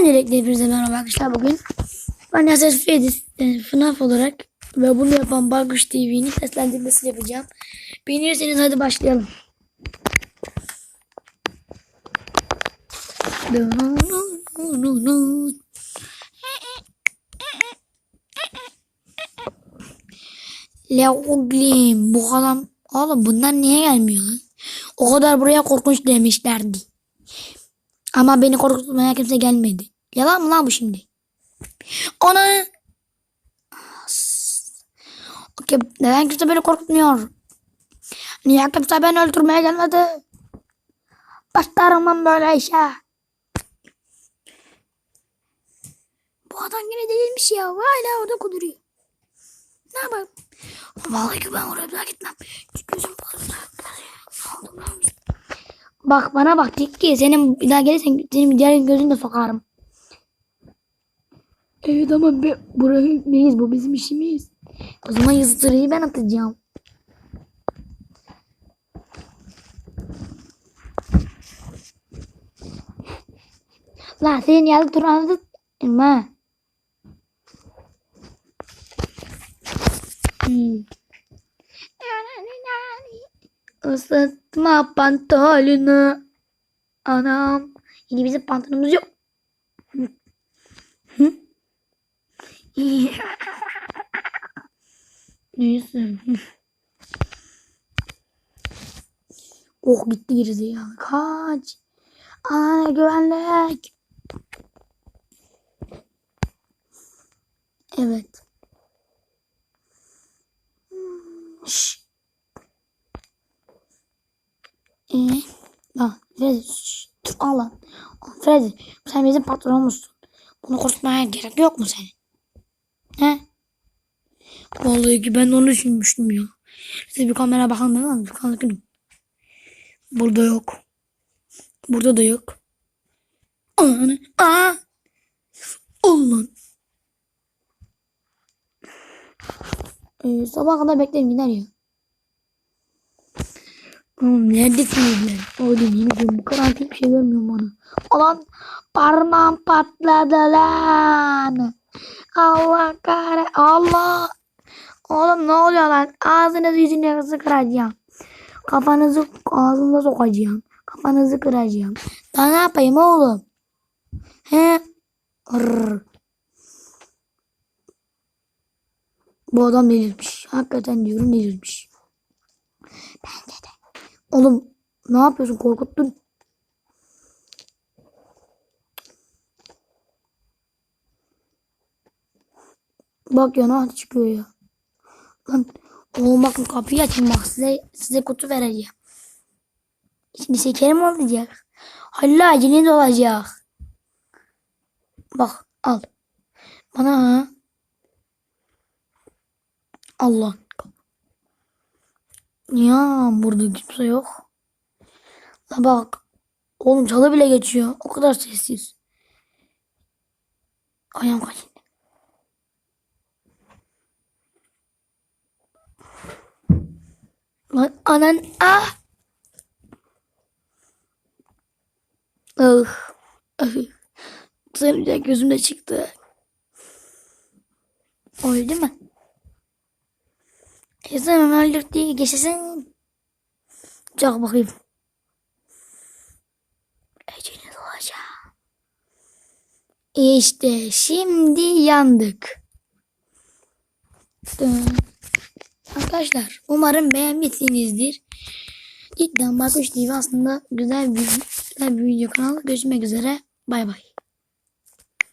Öncelikle hepinize merhaba arkadaşlar bugün. Ben Yases Fedis e, FNAF olarak ve bunu yapan Barkuş TV'nin seslendirmesini yapacağım. Beğenirseniz hadi başlayalım. Leoglim bu adam oğlum bunlar niye gelmiyor lan? O kadar buraya korkunç demişlerdi. Ama beni korkutmaya kimse gelmedi. Yalan mı lan bu şimdi? Ona Okey, neden kimse beni korkutmuyor? Niye kimse beni öldürmeye gelmedi? Başlarım ben böyle işe. Bu adam yine değilmiş ya. Hala orada kuduruyor. Ne yapayım? Vallahi ben oraya bir daha gitmem. Gözüm fazla. Ne oldu lan? Bak bana bak Tilki senin bir daha gelirsen senin diğer gözünü de sokarım. Evet ama be, buraya gitmeyiz bu bizim işimiz. O zaman yazıtırıyı ben atacağım. La senin yazı turanı mı? Isıtma pantolonu. Anam. Yine bizim pantolonumuz yok. Neyse. oh gitti gerisi ya. Kaç. Ana güvenlik. Evet. Şşş. Ee, lan Freddy dur, al lan. Freddy sen bizim patronumuzsun. Bunu korkutmaya gerek yok mu senin? He? Vallahi ki ben onu düşünmüştüm ya. Siz bir kamera bakalım değil mi? Bir kamera Burada yok. Burada da yok. Anı. Aa! Ulan. Ee, sabah kadar beklerim gider ya. Oğlum neredesiniz lan? Oğlum yemin ediyorum bu karantina bir şey görmüyorum bana. Ulan parmağım patladı lan. Allah kahre Allah. Oğlum ne oluyor lan? Ağzınızı yüzünüzü kıracağım. Kafanızı ağzınıza sokacağım. Kafanızı kıracağım. Daha ne yapayım oğlum? He? Rrr. Bu adam delirmiş. Hakikaten diyorum delirmiş. Oğlum ne yapıyorsun? Korkuttun. Bak ya ne çıkıyor ya. Lan oğlum bakın kapıyı açın bak size size kutu vereceğim. Şimdi şekerim olacak. Halil aciliniz olacak. Bak al. Bana. Allah. Ya burada kimse yok. La bak. Oğlum çalı bile geçiyor. O kadar sessiz. Ayağım kaçın. Lan anan ah. Ah. ah. Sarınca gözümde çıktı. Öldü mü? Kesin öldük diye geçesin. Çak bakayım. Eceniz olacak. İşte şimdi yandık. Arkadaşlar umarım beğenmişsinizdir. Cidden Bakış TV aslında güzel bir, güzel bir video kanalı. Görüşmek üzere. Bay bay.